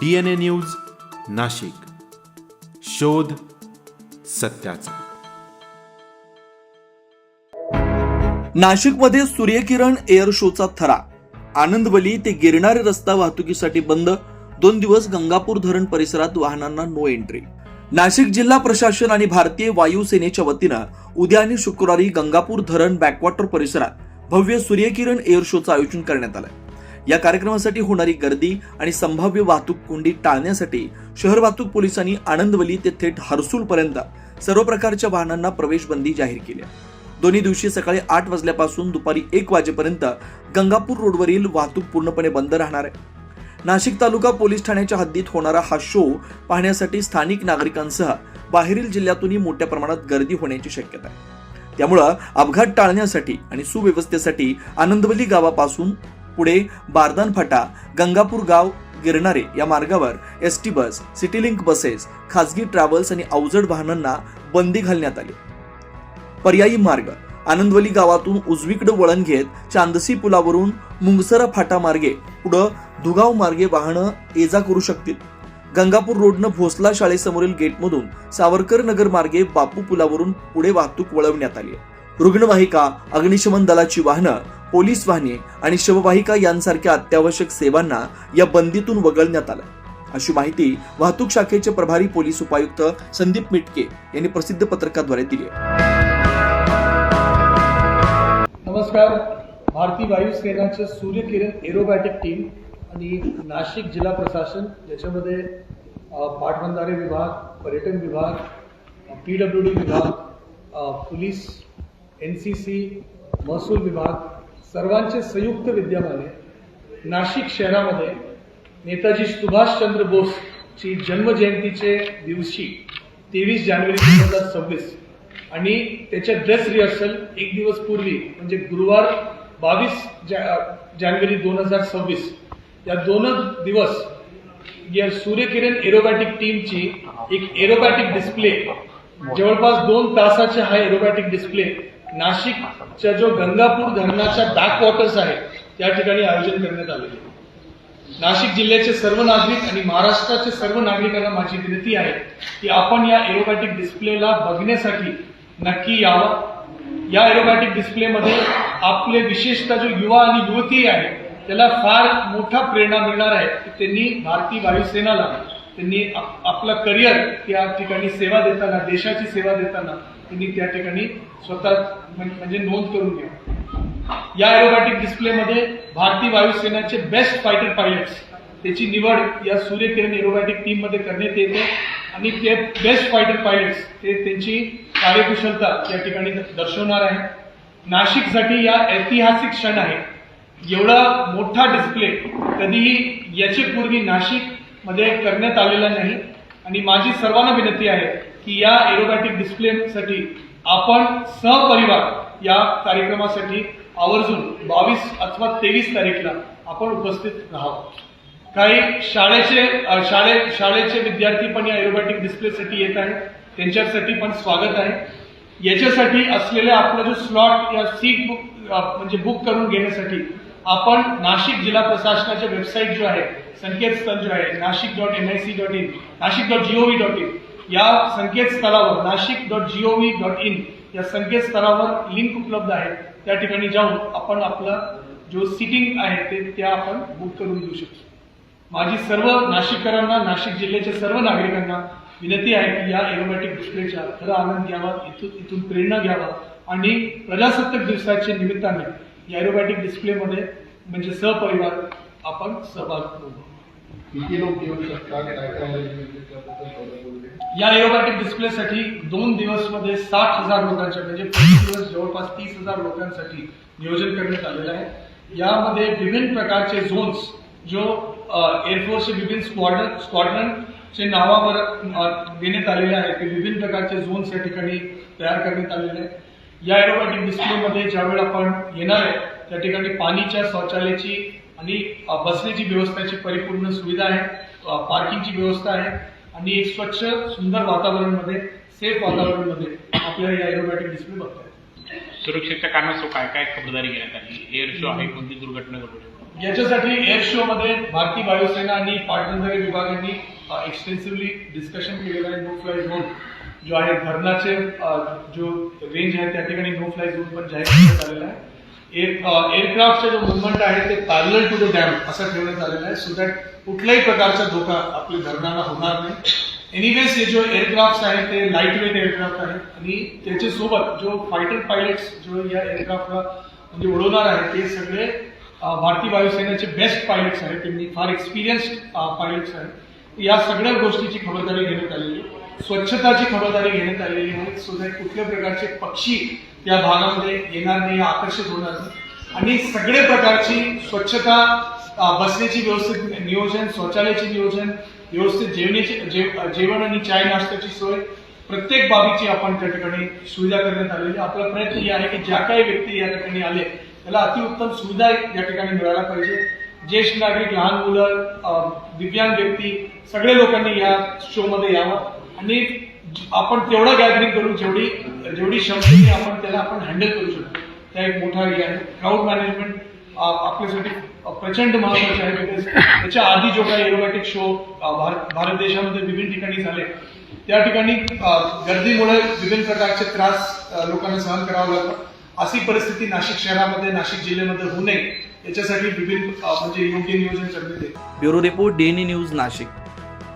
D N A news Nashik. शोध सत्याचा. नाशिकमध्ये सूर्यकिरण एअर शोचा थरा. आनंदवली ते गिरणारे रस्ता वाहतुकीसाठी बंद. दोन दिवस गंगापूर धरण परिसरात वाहनांना नो एंट्री नाशिक जिल्हा प्रशासन आणि भारतीय वायुसेनेच्या वतीनं उद्या आणि शुक्रवारी गंगापूर धरण बॅकवॉटर परिसरात भव्य सूर्यकिरण एअर शोचं आयोजन करण्यात आलं या कार्यक्रमासाठी होणारी गर्दी आणि संभाव्य वाहतूक कोंडी टाळण्यासाठी शहर वाहतूक पोलिसांनी आनंदवली ते थेट हर्सूलपर्यंत सर्व प्रकारच्या वाहनांना प्रवेश बंदी जाहीर केली दोन्ही दिवशी सकाळी आठ वाजल्यापासून दुपारी एक वाजेपर्यंत गंगापूर रोडवरील वाहतूक पूर्णपणे बंद राहणार आहे. नाशिक तालुका पोलीस ठाण्याच्या हद्दीत होणारा हा शो पाहण्यासाठी स्थानिक नागरिकांसह बाहेरील जिल्ह्यातूनही मोठ्या प्रमाणात गर्दी होण्याची शक्यता आहे. त्यामुळं अपघात टाळण्यासाठी आणि सुव्यवस्थेसाठी आनंदवली गावापासून पुढे बारदान फाटा गंगापूर गाव गिरणारे या मार्गावर S T bus city link buses खाजगी ट्रॅव्हल्स आणि अवजड वाहनांना बंदी घालण्यात आली. पर्यायी मार्ग आनंदवली गावातून उजवीकडे वळण घेत चांदसी पुलावरून मुंगसरा फाटा मार्गे पुढं दुगाव मार्गे वाहनं ये जा करू शकतील. गंगापूर रोडनं भोसला शाळेसमोरील गेटमधून सावरकर नगर मार्गे बापू पुलावरून पुढे वाहतूक वळवण्यात आली रुग्णवाहिका अग्निशमन दलाची वाहनं पोलीस वाहने आणि शववाहिका यांसारख्या अत्यावश्यक सेवांना या बंदीतून वगळण्यात आलं. अशी माहिती वाहतूक शाखेचे प्रभारी पोलीस उपायुक्त संदीप मिटके यांनी प्रसिद्ध पत्रकाद्वारे दिली नमस्कार. भारतीय वायुसेनाचे सूर्यकिरण एरोबॅटिक टीम आणि नाशिक जिल्हा प्रशासन याच्यामध्ये अ, पाटबंधारे विभाग पर्यटन विभाग पी डब्ल्यू डी विभाग पोलीस एन सी सी महसूल विभाग सर्वांचे संयुक्त विद्यमाने नाशिक शहरामध्ये नेताजी सुभाषचंद्र बोसची जन्मजयंतीचे दिवशी तेवीस जानेवारी दोन हजार सव्वीस आणि त्याच्या ड्रेस रिहर्सल एक दिवस पूर्वी म्हणजे गुरुवार बावीस जा जानेवारी दोन हजार सव्वीस. या दोनच दिवस या सूर्यकिरण एरोबॅटिक टीमची एक एरोबॅटिक डिस्प्ले जवळपास दोन तासाचे हा एरोबॅटिक डिस्प्ले नाशिकच्या जो गंगापूर धरणाच्या बॅक वॉटर्स आहेत त्या ठिकाणी आयोजन करण्यात आलेले आहे. नाशिक जिल्ह्याचे सर्व नागरिक आणि महाराष्ट्राचे सर्व नागरिकांना माझी विनंती आहे की आपण या एरोबॅटिक डिस्प्लेला बघण्यासाठी नक्की यावं या एरोबॅटिक डिस्प्लेमध्ये आपले विशेषतः जो युवा आणि युवती आहे त्याला फार मोठा प्रेरणा मिळणार आहे की त्यांनी भारतीय वायुसेनाला त्यांनी आपलं करिअर त्या ठिकाणी सेवा देताना देशाची सेवा देताना त्यांनी त्या ठिकाणी स्वतः म्हणजे नोंद करून घ्या. या एरोबॅटिक डिस्प्लेमध्ये भारतीय वायुसेनाचे बेस्ट फायटर पायलट्स त्याची निवड या सूर्यकिरण एरोबॅटिक टीममध्ये करण्यात येते. आणि ते बेस्ट फायटर पायलट्स ते त्यांची कार्यकुशलता या ठिकाणी दर्शवणार आहे नाशिकसाठी या ऐतिहासिक क्षण आहे. एवढा मोठा डिस्प्ले कधीही याचे पूर्वी नाशिक मध्ये करण्यात आलेला नाही. आणि माझी सर्वांना विनंती आहे की या एरोबॅटिक डिस्प्लेसाठी आपण सहपरिवार या कार्यक्रमासाठी आवर्जून बावीस अथवा तेवीस तारीखला आपण उपस्थित राहावं. काही शाळेचे शाळे शाळेचे विद्यार्थी पण या एरोबॅटिक डिस्प्लेसाठी येत आहेत. त्यांच्यासाठी पण स्वागत आहे. याच्यासाठी असलेले आपला जो स्लॉट या सीट बुक म्हणजे बुक करून घेण्यासाठी आपण नाशिक जिल्हा प्रशासनाचे वेबसाईट जो आहे संकेतस्थळ जो आहे Nashik dot N I C dot in Nashik dot G O V dot in या संकेतस्थळावर Nashik dot G O V dot in या संकेतस्थळावर लिंक उपलब्ध आहे. त्या ठिकाणी जाऊन आपण आपला जो सिटिंग आहे ते त्या आपण बुक करून घेऊ शकतो. माझी सर्व नाशिककरांना नाशिक जिल्ह्याच्या सर्व नागरिकांना विनंती आहे की या एरोमॅटिक डिस्प्लेचा खरा आनंद घ्यावा इथून इथून प्रेरणा घ्यावा. आणि प्रजासत्ताक दिवसाच्या निमित्ताने या एरोमॅटिक डिस्प्लेमध्ये म्हणजे सहपरिवार आपण सहभाग किती लोक येऊ शकतात. या एरोबॅटिक डिस्प्लेसाठी दोन दिवसमध्ये साठ हजार लोकांच्या म्हणजे दिवस जवळपास तीस हजार लोकांसाठी नियोजन करण्यात आलेलं आहे. यामध्ये विभिन्न प्रकारचे झोन्स जो एअरफोर्सचे विभिन्न स्क्वॉड्रन स्क्वॉड्रनचे नावावर अ, देण्यात आलेले आहे ते विभिन्न प्रकारचे झोन्स या ठिकाणी तयार करण्यात आलेले आहे या एरोबॅटिक डिस्प्लेमध्ये ज्यावेळी आपण येणार आहे त्या ठिकाणी पाणीच्या शौचालयाची आणि बसण्याची व्यवस्थेची परिपूर्ण सुविधा आहे. पार्किंगची व्यवस्था आहे. आणि एक स्वच्छ सुंदर वातावरणमध्ये सेफ वातावरणमध्ये आपल्याला या एरोबॅटिक डिस्प्ले बघता सुरक्षेच्या कारणास्तव काय काय खबरदारी घेण्यात आली? एअर शो आहे कोणती दुर्घटना घडू शकते याच्यासाठी एअर शो मध्ये भारतीय वायुसेना आणि पाटबंधारे विभागांनी एक्सटेन्सिव्हली डिस्कशन केलेलं आहे. नो फ्लाय झोन जो आहे धरणाचे जो रेंज आहे त्या ठिकाणी नो फ्लाय झोन पण जाहीर करण्यात आलेला आहे. एअरक्राफ्टचा uh, जो मुवमेंट आहे ते पॅरल टू द डॅम असं ठेवण्यात आलेलं आहे. सो दॅट कुठल्याही प्रकारचा धोका आपल्या धरणाला होणार नाही. एनिवेज हे जो एअरक्राफ्ट आहेत ते लाइट वेट एअरक्राफ्ट आहेत. आणि त्याच्यासोबत जो फायटर पायलट्स जो या एअरक्राफ्टला म्हणजे उडवणार आहे ते सगळे भारतीय वायुसेनेचे बेस्ट पायलट्स आहेत. त्यांनी फार एक्सपिरियन्स्ड पायलट्स आहेत. या सगळ्या गोष्टीची खबरदारी घेण्यात आलेली आहे. स्वच्छताची खबरदारी घेण्यात आलेली आहे. सो दॅट कुठल्या प्रकारचे पक्षी या भागामध्ये येणार नाही आकर्षित होणार नाही. आणि सगळे प्रकारची स्वच्छता बसण्याची व्यवस्थित नियोजन शौचालयाचे नियोजन व्यवस्थित जेवण्याची जेव- जेवण आणि चाय नाश्त्याची सोय प्रत्येक बाबीची आपण त्या ठिकाणी सुविधा करण्यात आलेली आहे. आपला प्रयत्न हे आहे की ज्या काही व्यक्ती या ठिकाणी आले त्याला अतिउत्तम सुविधा या ठिकाणी मिळायला पाहिजे. ज्येष्ठ नागरिक लहान मुलं दिव्यांग व्यक्ती सगळे लोकांनी या शो मध्ये यावं. आणि आपण तेवढं गॅदरिंग करू जेवढी जेवढी क्षमतेने आपण त्याला आपण हँडल करू शकतो. त्या एक मोठा हे आहे. क्राऊड मॅनेजमेंट आपल्यासाठी प्रचंड महत्त्वाचे आहे बिकॉज त्याच्या आधी जो काही एरोबॅटिक शो भारत भारत देशामध्ये विभिन्न ठिकाणी झाले त्या ठिकाणी गर्दीमुळे विभिन्न प्रकारचे त्रास लोकांना सहन करावा लागतो. अशी परिस्थिती नाशिक शहरामध्ये नाशिक जिल्ह्यामध्ये होऊ नये. याच्यासाठी विभिन्न म्हणजे योग्य नियोजन करण्यात येईल. ब्युरो रिपोर्ट डेनी न्यूज नाशिक.